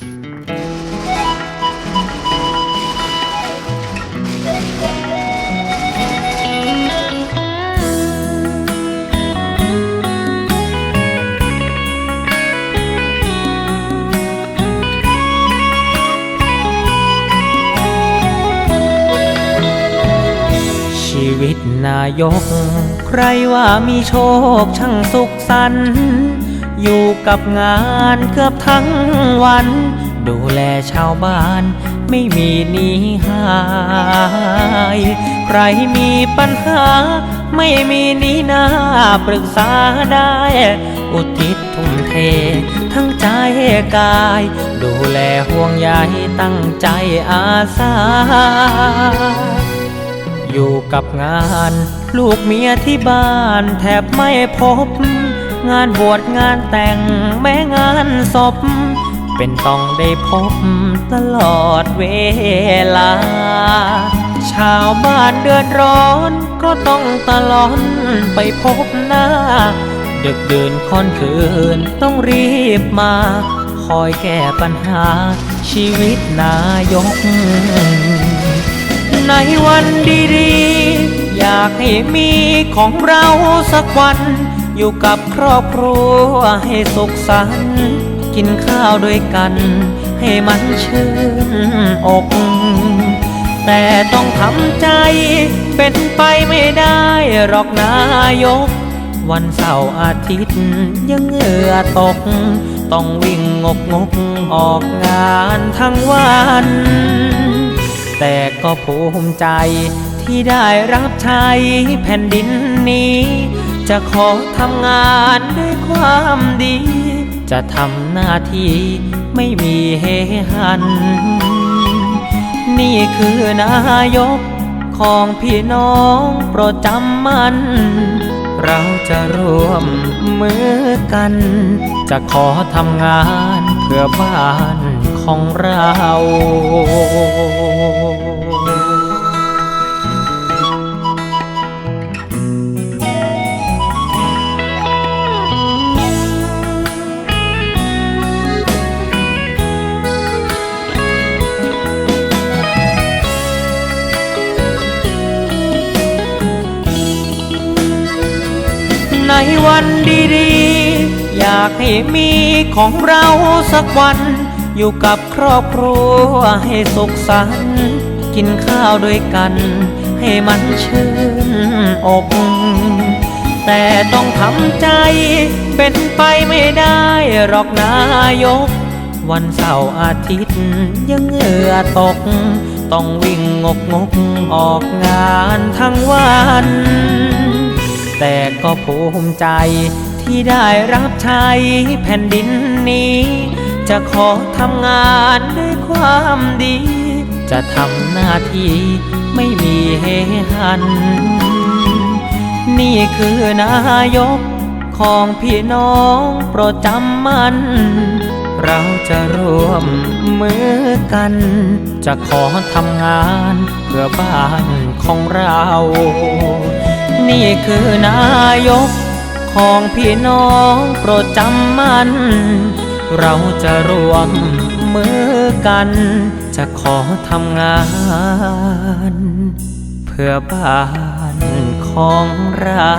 ชีวิตนายก ใครว่ามีโชคช่างสุขสันต์ อยู่กับงานเกือบทั้งวัน ดูแลชาวบ้านไม่มีหนีหาย ใครมีปัญหา ไม่มีหนีหน้าปรึกษาได้ อุทิศทุ่มเท ทั้งใจกาย ดูแลห่วงใยตั้งใจอาสา อยู่กับงาน ลูกเมียที่บ้านแทบไม่พบ งานบวชงานแต่งแม้งานศพ เป็นต้องได้พบตลอดเวลา ชาวบ้านเดือดร้อน ก็ต้องตลอนไปพบหน้า ดึกดื่นค่อนคืนต้องรีบมา คอยแก้ปัญหาชีวิตนายก ในวันดีๆ อยากให้มีของเราสักวัน อยู่กับครอบครัวให้สุขสันต์กินข้าวด้วยกัน ให้มันชื่นอก แต่ต้องทำใจเป็นไปไม่ได้หรอกนายก วันเสาร์อาทิตย์ยังเหงื่อตก ต้องวิ่งงกงกออกงานทั้งวัน แต่ก็ภูมิใจที่ได้รับใช้แผ่นดินนี้ จะขอทำงานด้วยความดี จะทำหน้าที่ไม่มีเฮหัน นี่คือนายกของพี่น้องโปรดจำมัน เราจะร่วมมือกัน จะขอทำงานเพื่อบ้านของเรา วันดีๆ อยากให้มีของเราสักวัน อยู่กับครอบครัวให้สุขสันต์กินข้าวด้วยกัน ให้มันชื่นอกแต่ต้องทำใจเป็นไปไม่ได้หรอกนายก วันเสาร์อาทิตย์ยังเหงื่อตก ต้องวิ่งงกงกออกงานทั้งวัน แต่ก็ภูมิใจที่ได้รับใช้แผ่นดินนี้ จะขอทำงานด้วยความดี จะทำหน้าที่ไม่มีเฮหัน นี่คือนายกของพี่น้องโปรดจำมัน เราจะร่วมมือกัน จะขอทำงานเพื่อบ้านของเรา นี่คือนายกของพี่น้องโปรดจำมัน เราจะรวมมือกัน จะขอทำงาน เพื่อบ้านของเรา